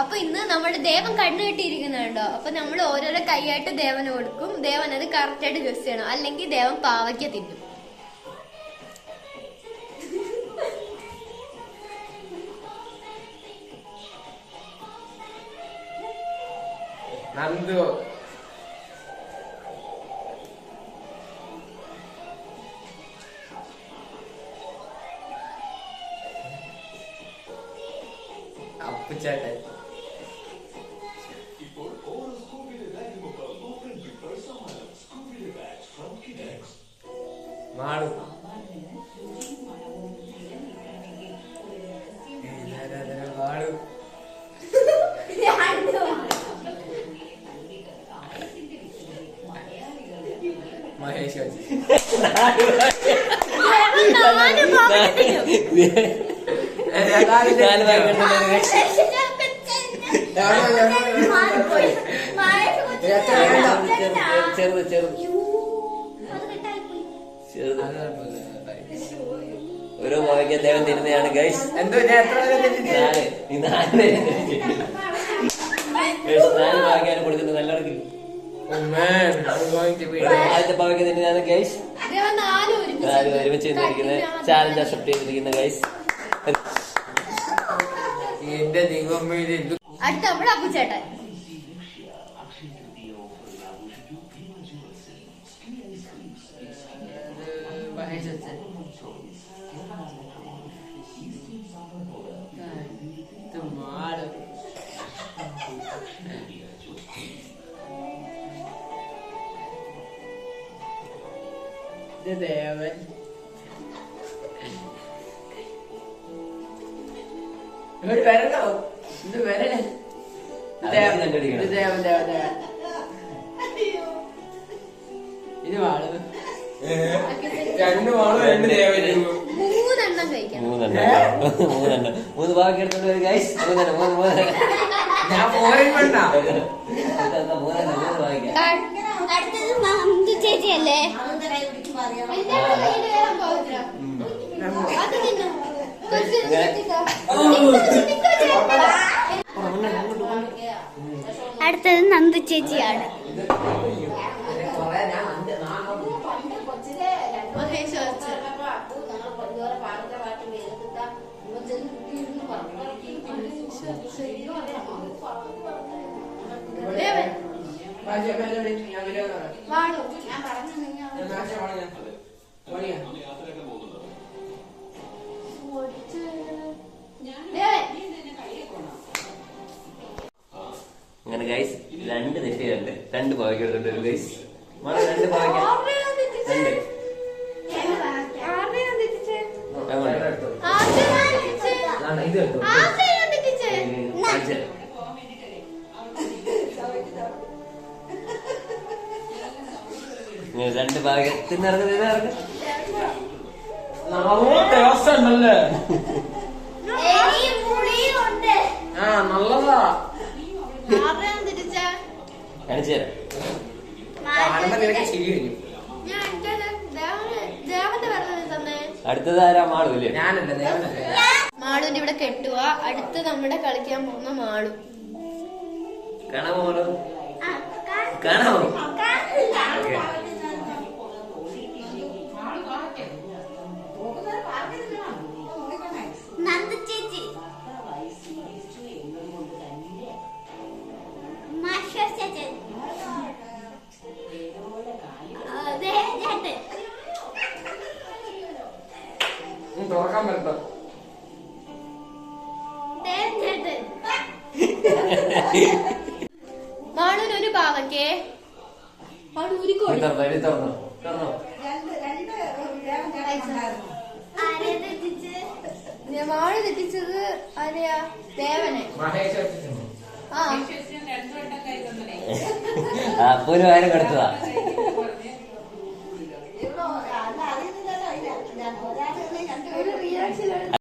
അപ്പൊ ഇന്ന് നമ്മുടെ ദേവൻ കണ്ണു കെട്ടിയിരിക്കുന്നുണ്ടോ? അപ്പൊ നമ്മൾ ഓരോരോ കൈയായിട്ട് ദേവന് കൊടുക്കും. ദേവൻ അത് കറക്റ്റ് ആയിട്ട് ഗസ് ചെയ്യണം. അല്ലെങ്കിൽ ദേവൻ പാവയ്ക്ക തിന്നും. നന്ദു. കൊച്ചു എത്ര വേണ്ട? ചെറുത് ചെറുത്. ഓരോ ഭാഗ്യ ദേവൻ തരുന്നതാണ് ഗൈസ് എന്തോ ഞാൻ എത്ര നേരം തെറ്റിച്ച്? നാല്. ഈ നാല്. നാല് ഭാഗ്യാണ് കൊടുക്കുന്നത്. to be ആദ്യത്തെ ഭാഗ്യം തരുന്നതാണ് ഗൈസ് നാല് ഒരുമിച്ച് നിന്നിരിക്കുന്നത്. ചാലഞ്ച് അക്സെപ്റ്റ് ചെയ്തിരിക്കുന്ന ഗൈസ് എന്റെ ദൈവമേ അടുത്ത നമ്മുടെ അപ്പുച്ചേട്ടൻ. ദേവൻ. ഇങ്ങോട്ട് വരണോ ഇത് വരണേ ദേവൻ ദേവൻ. ദേവൻ ഇത് മാൾ മൂന്നെണ്ണം കഴിക്കണം. മൂന്നെണ്ണം. മൂന്നെണ്ണം. മൂന്ന് ബാക്കി എടുത്തോണ്ട് ഗൈസ് മൂന്നെണ്ണം മൂന്ന് മൂന്ന് ഞാൻ മൂന്നെണ്ണം മൂന്ന് അടുത്തത് ചേച്ചിയല്ലേ? അടുത്തത് നന്ദു ചേച്ചിയാണ്. അങ്ങനെ ഗൈസ് രണ്ട് തെറ്റിയുണ്ട് രണ്ട് ഭാഗ്യം എടുത്തിട്ടുണ്ട് ഗൈസ് രണ്ട് ഭാഗ്യം? രണ്ട്. ഇങ്ങനെ രണ്ട് ഭാഗത്തിന് നല്ല ടേസ്റ്റ് ഉണ്ടല്ലേ. ആ നല്ലതാ? കാണിച്ചു നിനക്ക് ശരി വരും ഞാൻ എനിക്കത് ദേവന്റെ വെറുതെ തന്നെ. അടുത്തത് ആരാ മാളും ഇല്ലേ ഞാനല്ല മാളുവിന്റെ ഇവിടെ കെട്ടുക. അടുത്ത് നമ്മുടെ കളിക്കാൻ പോകുന്ന മാളു. കാണാമോ മാളു? തുറക്കാൻ പറ്റോ മാളൂന് ഒരു മാളു തെറ്റിച്ചത് ആരെയാ? ദേവനെ. ആ. അപ്പൊ ഒരു കാര്യം കൊടുത്തതാ?